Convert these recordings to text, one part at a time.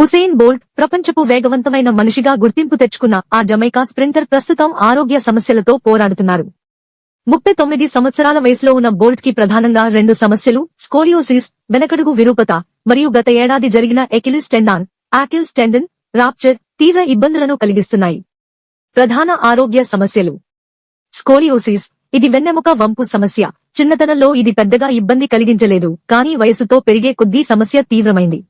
Usain Bolt ప్రపంచపు వేగవంతమైన మనిషిగా గుర్తింపు తెచ్చుకున్న ఆ జమైకా స్ప్రింటర్ ప్రస్తుతం ఆరోగ్య సమస్యలతో పోరాడుతున్నారు. ముప్పై తొమ్మిది సంవత్సరాల వయసులో ఉన్న బోల్ట్కి ప్రధానంగా రెండు సమస్యలు స్కోలియోసిస్ వెనకడుగు విరూపత మరియు గత ఏడాది జరిగిన Achilles tendon Achilles tendon rupture తీవ్ర ఇబ్బందులను కలిగిస్తున్నాయి. ప్రధాన ఆరోగ్య సమస్యలు. స్కోలియోసిస్ ఇది వెన్నెముక వంపు సమస్య. చిన్నతనంలో ఇది పెద్దగా ఇబ్బంది కలిగించలేదు కానీ వయసుతో పెరిగే కొద్దీ సమస్య తీవ్రమైంది.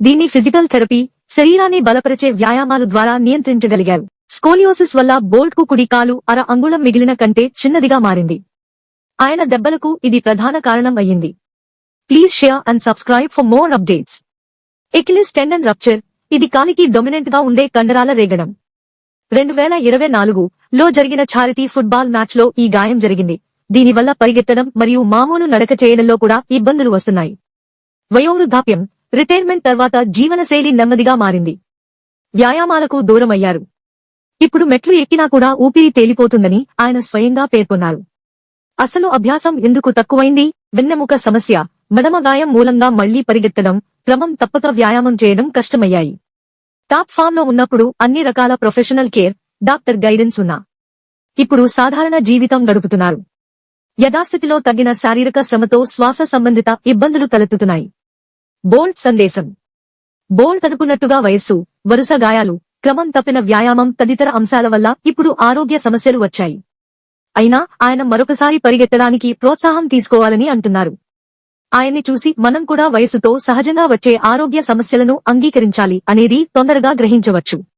దీన్ని ఫిజికల్ థెరపీ శరీరాన్ని బలపరిచే వ్యాయామాలు ద్వారా నియంత్రించగలిగారు. స్కోలియోసిస్ వల్ల బోల్ట్కు కుడి కాలు అర అంగుళం మిగిలిన కంటే చిన్నదిగా మారింది. ఆయన దెబ్బలకు ఇది ప్రధాన కారణం అయ్యింది. Please share and subscribe for more updates. Achilles tendon rupture ఇది కాలికి డొమినెంట్గా ఉండే కండరాల రేగడం. రెండు వేల ఇరవై నాలుగు లో జరిగిన చారిటీ ఫుట్బాల్ మ్యాచ్లో ఈ గాయం జరిగింది. దీనివల్ల పరిగెత్తడం మరియు మామూలు నడక చేయడంలో కూడా ఇబ్బందులు వస్తున్నాయి. వయోవృద్ధాప్యం రిటైర్మెంట్ తర్వాత జీవనశైలి నెమ్మదిగా మారింది. వ్యాయామాలకు దూరమయ్యారు. ఇప్పుడు మెట్లు ఎక్కినా కూడా ఊపిరి తేలిపోతుందని ఆయన స్వయంగా పేర్కొన్నారు. అసలు అభ్యాసం ఎందుకు తక్కువైంది? వెన్నెముక సమస్య. మడమ గాయం మూలంగా మళ్ళీ పరిగెత్తడం క్రమం తప్పక వ్యాయామం చేయడం కష్టమయ్యాయి. టాప్ ఫామ్లో ఉన్నప్పుడు అన్ని రకాల ప్రొఫెషనల్ కేర్ డాక్టర్ గైడెన్స్ ఉన్నా. ఇప్పుడు సాధారణ జీవితం గడుపుతున్నారు. యథాస్థితిలో తగిన శారీరక శ్రమతో శ్వాస సంబంధిత ఇబ్బందులు తలెత్తుతున్నాయి. బోల్ట్ సందేశం. బోల్ట్ అనుకున్నట్టుగా వయస్సు వరుస గాయాలు క్రమం తప్పిన వ్యాయామం తదితర అంశాల వల్ల ఇప్పుడు ఆరోగ్య సమస్యలు వచ్చాయి. అయినా ఆయన మరొకసారి పరిగెత్తడానికి ప్రోత్సాహం తీసుకోవాలని అంటున్నారు. ఆయన్ని చూసి మనం కూడా వయసుతో సహజంగా వచ్చే ఆరోగ్య సమస్యలను అంగీకరించాలి అనేది తొందరగా గ్రహించవచ్చు.